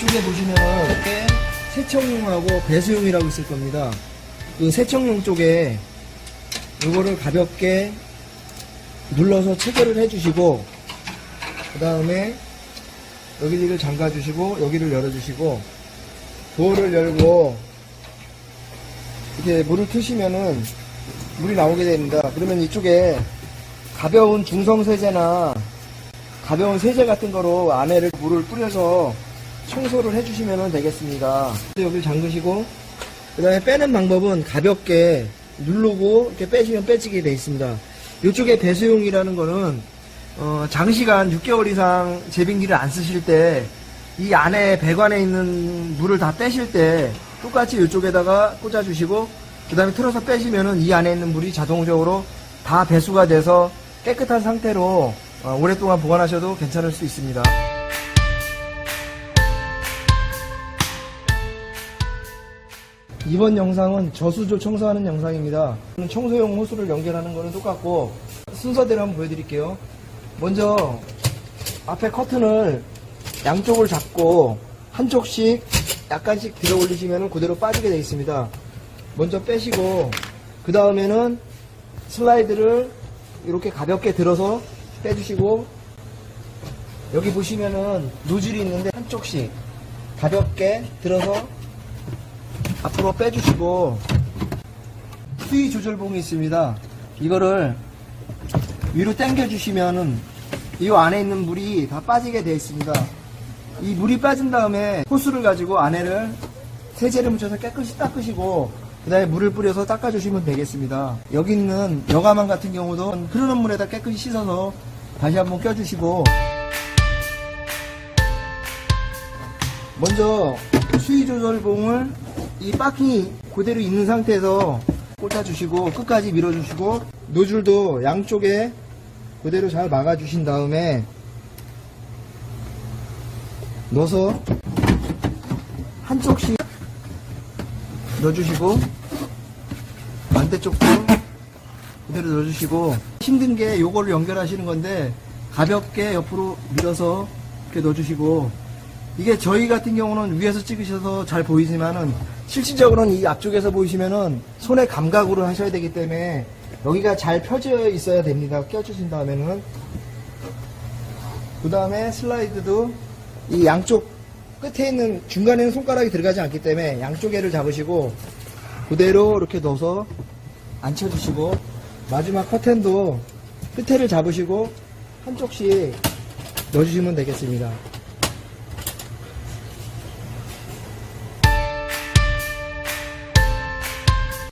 이쪽에 보시면 이렇게 세척용하고 배수용이라고 있을 겁니다. 그 세척용 쪽에 이거를 가볍게 눌러서 체결을 해주시고 그 다음에 여기를 잠가주시고 여기를 열어주시고 도어를 열고 이렇게 물을 트시면은 물이 나오게 됩니다. 그러면 이쪽에 가벼운 중성 세제나 가벼운 세제 같은 거로 안에를 물을 뿌려서 청소를 해주시면 되겠습니다. 여기를 잠그시고 그 다음에 빼는 방법은 가볍게 누르고 이렇게 빼시면 빼지게 되어 있습니다. 이쪽에 배수용이라는 거는 어, 장시간 6개월 이상 제빙기를 안 쓰실 때 이 안에 배관에 있는 물을 다 빼실 때 똑같이 이쪽에다가 꽂아주시고 그 다음에 틀어서 빼시면은 이 안에 있는 물이 자동적으로 다 배수가 돼서 깨끗한 상태로 어, 오랫동안 보관하셔도 괜찮을 수 있습니다. 이번 영상은 저수조 청소하는 영상입니다. 청소용 호스를 연결하는 거는 똑같고 순서대로 한번 보여드릴게요. 먼저 앞에 커튼을 양쪽을 잡고 한쪽씩 약간씩 들어 올리시면 그대로 빠지게 되어 있습니다. 먼저 빼시고 그 다음에는 슬라이드를 이렇게 가볍게 들어서 빼주시고 여기 보시면은 노즐이 있는데 한쪽씩 가볍게 들어서 앞으로 빼주시고 수위 조절봉이 있습니다. 이거를 위로 당겨 주시면은 이 안에 있는 물이 다 빠지게 되어 있습니다. 이 물이 빠진 다음에 호스를 가지고 안에를 세제를 묻혀서 깨끗이 닦으시고 그 다음에 물을 뿌려서 닦아주시면 되겠습니다. 여기 있는 여가망 같은 경우도 흐르는 물에다 깨끗이 씻어서 다시 한번 껴주시고 먼저 수위 조절봉을 이 바퀴 그대로 있는 상태에서 꽂아주시고 끝까지 밀어주시고 노즐도 양쪽에 그대로 잘 막아주신 다음에 넣어서 한쪽씩 넣어주시고 반대쪽도 그대로 넣어주시고 힘든 게 요거를 연결하시는 건데 가볍게 옆으로 밀어서 이렇게 넣어주시고 이게 저희 같은 경우는 위에서 찍으셔서 잘 보이지만은 실질적으로는 이 앞쪽에서 보이시면은 손의 감각으로 하셔야 되기 때문에 여기가 잘 펴져 있어야 됩니다. 껴주신 다음에는 그 다음에 슬라이드도 이 양쪽 끝에 있는 중간에는 손가락이 들어가지 않기 때문에 양쪽 에를 잡으시고 그대로 이렇게 넣어서 앉혀주시고 마지막 커튼도 끝에를 잡으시고 한쪽씩 넣어주시면 되겠습니다.